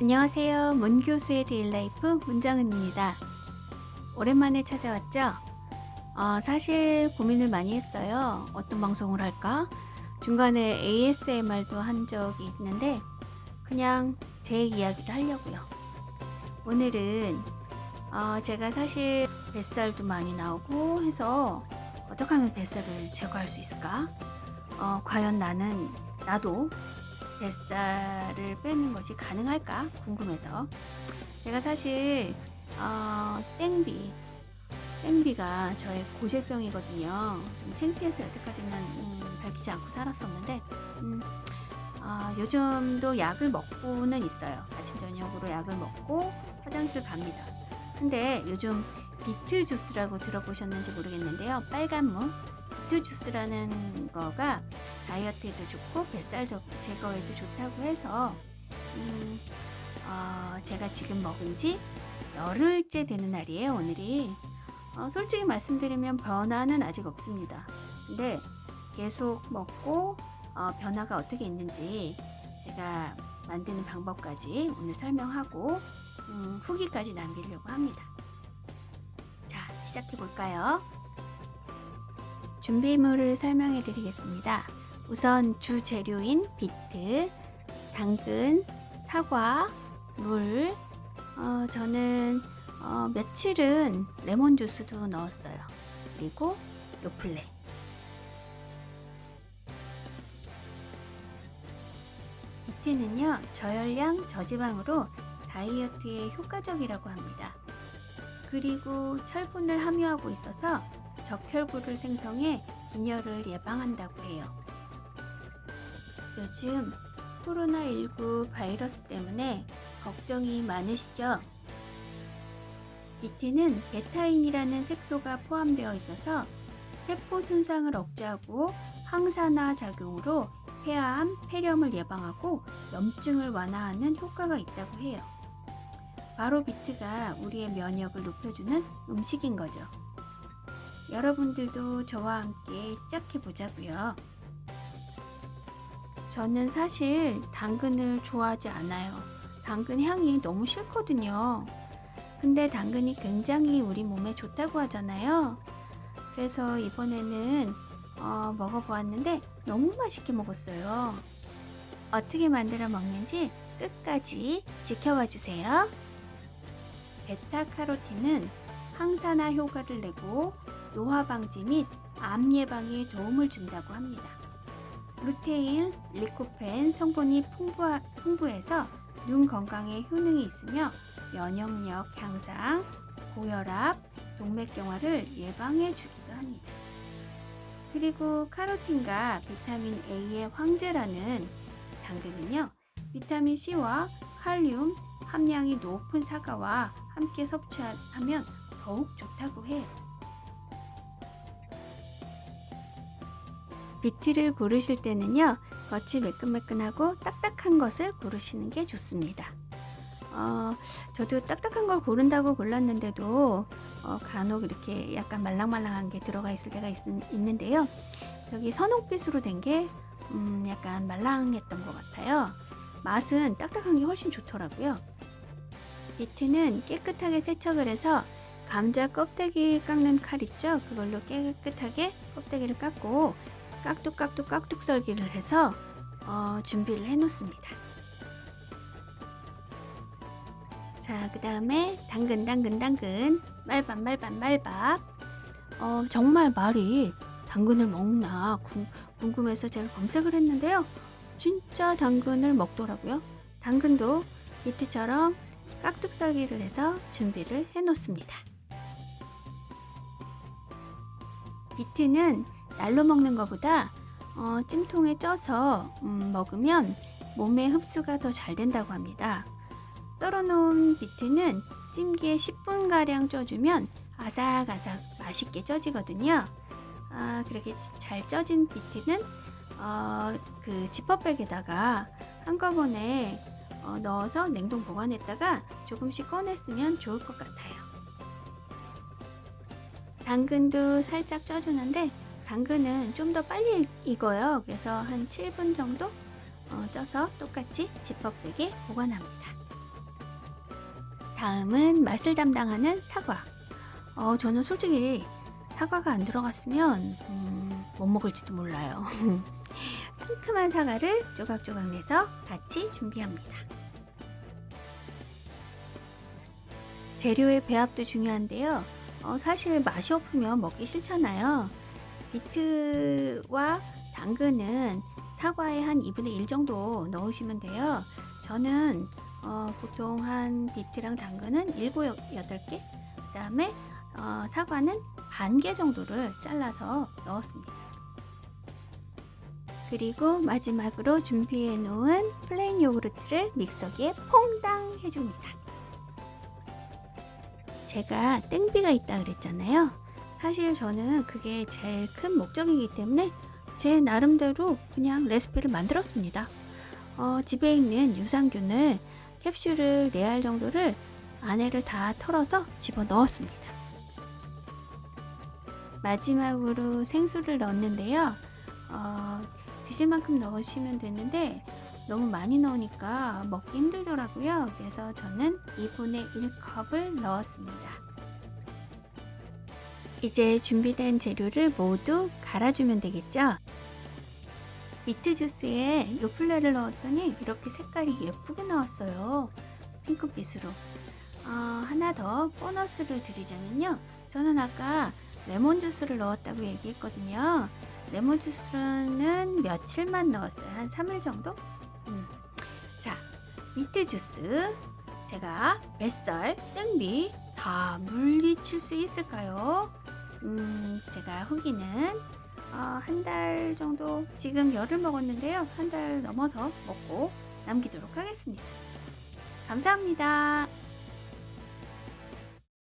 안녕하세요. 문 교수의 데일라이프 문장은입니다. 오랜만에 찾아왔죠? 어, 사실 고민을 많이 했어요. 어떤 방송을 할까? 중간에 ASMR도 한 적이 있는데 그냥 제 이야기를 하려고요. 오늘은 어, 제가 사실 뱃살도 많이 나오고 해서 어떻게 하면 뱃살을 제거할 수 있을까? 어, 과연 나는 나도 뱃살을 빼는 것이 가능할까 궁금해서 제가 사실 어, 땡비 땡비가 저의 고질병이거든요. 좀 창피해서 여태까지는 음, 밝히지 않고 살았었는데 음, 아, 요즘도 약을 먹고는 있어요. 아침 저녁으로 약을 먹고 화장실 갑니다. 근데 요즘 비트 주스라고 들어보셨는지 모르겠는데요. 빨간 무 비트 주스라는 거가 다이어트에도 좋고 뱃살 저- 제거에도 좋다고 해서 음, 어, 제가 지금 먹은 지 열흘째 되는 날이에요. 오늘이 어, 솔직히 말씀드리면 변화는 아직 없습니다. 근데 계속 먹고 어, 변화가 어떻게 있는지 제가 만드는 방법까지 오늘 설명하고 음, 후기까지 남기려고 합니다. 자, 시작해 볼까요? 준비물을 설명해 드리겠습니다. 우선 주 재료인 비트, 당근, 사과, 물, 어, 저는 어, 며칠은 레몬 주스도 넣었어요. 그리고 요플레. 비트는요, 저열량, 저지방으로 다이어트에 효과적이라고 합니다. 그리고 철분을 함유하고 있어서 적혈구를 생성해 빈혈을 예방한다고 해요. 요즘 코로나19 바이러스 때문에 걱정이 많으시죠? 비트는 베타인이라는 색소가 포함되어 있어서 세포 손상을 억제하고 항산화 작용으로 폐암, 폐렴을 예방하고 염증을 완화하는 효과가 있다고 해요. 바로 비트가 우리의 면역을 높여주는 음식인 거죠. 여러분들도 저와 함께 시작해 보자고요. 저는 사실 당근을 좋아하지 않아요. 당근 향이 너무 싫거든요. 근데 당근이 굉장히 우리 몸에 좋다고 하잖아요. 그래서 이번에는 어, 먹어보았는데 너무 맛있게 먹었어요. 어떻게 만들어 먹는지 끝까지 지켜봐 주세요. 베타카로틴은 항산화 효과를 내고 노화 방지 및 암 예방에 도움을 준다고 합니다. 루테인, 리코펜 성분이 풍부하, 풍부해서 눈 건강에 효능이 있으며 면역력 향상, 고혈압, 동맥경화를 예방해 주기도 합니다. 그리고 카로틴과 비타민 A의 황제라는 당근은요, 비타민 C와 칼륨 함량이 높은 사과와 함께 섭취하면 더욱 좋다고 해요. 비트를 고르실 때는요, 겉이 매끈매끈하고 딱딱한 것을 고르시는 게 좋습니다. 어, 저도 딱딱한 걸 고른다고 골랐는데도 어, 간혹 이렇게 약간 말랑말랑한 게 들어가 있을 때가 있, 는데요 저기 선홍빛으로 된게 음, 약간 말랑했던 것 같아요. 맛은 딱딱한 게 훨씬 좋더라고요. 비트는 깨끗하게 세척을 해서 감자 껍데기 깎는 칼 있죠? 그걸로 깨끗하게 껍데기를 깎고 깍둑깍둑 깍둑 썰기를 해서 어, 준비를 해 놓습니다. 자, 그 다음에 당근, 당근, 당근, 말밥, 말밥, 말밥. 어, 정말 말이 당근을 먹나 궁, 궁금해서 제가 검색을 했는데요. 진짜 당근을 먹더라고요. 당근도 비트처럼 깍둑 썰기를 해서 준비를 해 놓습니다. 비트는 날로 먹는 것보다 어, 찜통에 쪄서 음, 먹으면 몸에 흡수가 더 잘 된다고 합니다. 썰어놓은 비트는 찜기에 10분가량 쪄주면 아삭아삭 맛있게 쪄지거든요. 아, 그렇게 잘 쪄진 비트는 어, 그 지퍼백에다가 한꺼번에 어, 넣어서 냉동 보관했다가 조금씩 꺼냈으면 좋을 것 같아요. 당근도 살짝 쪄주는데 당근은 좀 더 빨리 익어요. 그래서 한 7분 정도 어, 쪄서 똑같이 지퍼백에 보관합니다. 다음은 맛을 담당하는 사과. 어, 저는 솔직히 사과가 안 들어갔으면 음, 못 먹을지도 몰라요. 상큼한 사과를 조각조각 내서 같이 준비합니다. 재료의 배합도 중요한데요. 어, 사실 맛이 없으면 먹기 싫잖아요. 비트와 당근은 사과의 한 2분의 1 정도 넣으시면 돼요. 저는 어, 보통 한 비트랑 당근은 7, 8개, 그 다음에 어, 사과는 반 개 정도를 잘라서 넣었습니다. 그리고 마지막으로 준비해 놓은 플레인 요구르트를 믹서기에 퐁당 해줍니다. 제가 땡비가 있다 그랬잖아요. 사실 저는 그게 제일 큰 목적이기 때문에 제 나름대로 그냥 레시피를 만들었습니다. 어, 집에 있는 유산균을 캡슐을 4알 정도를 안에를 다 털어서 집어 넣었습니다. 마지막으로 생수를 넣었는데요. 어, 드실 만큼 넣으시면 되는데 너무 많이 넣으니까 먹기 힘들더라고요. 그래서 저는 2분의 1컵을 넣었습니다. 이제 준비된 재료를 모두 갈아주면 되겠죠? 비트 주스에 요플레를 넣었더니 이렇게 색깔이 예쁘게 나왔어요. 핑크빛으로. 어, 하나 더 보너스를 드리자면요. 저는 아까 레몬 주스를 넣었다고 얘기했거든요. 레몬 주스는 며칠만 넣었어요. 한 3일 정도? 음. 자, 비트 주스. 제가 뱃살, 땡비 다 물리칠 수 있을까요? 음, 제가 후기는 어, 한달 정도 지금 열을 먹었는데요. 한 달 넘어서 먹고 남기도록 하겠습니다. 감사합니다.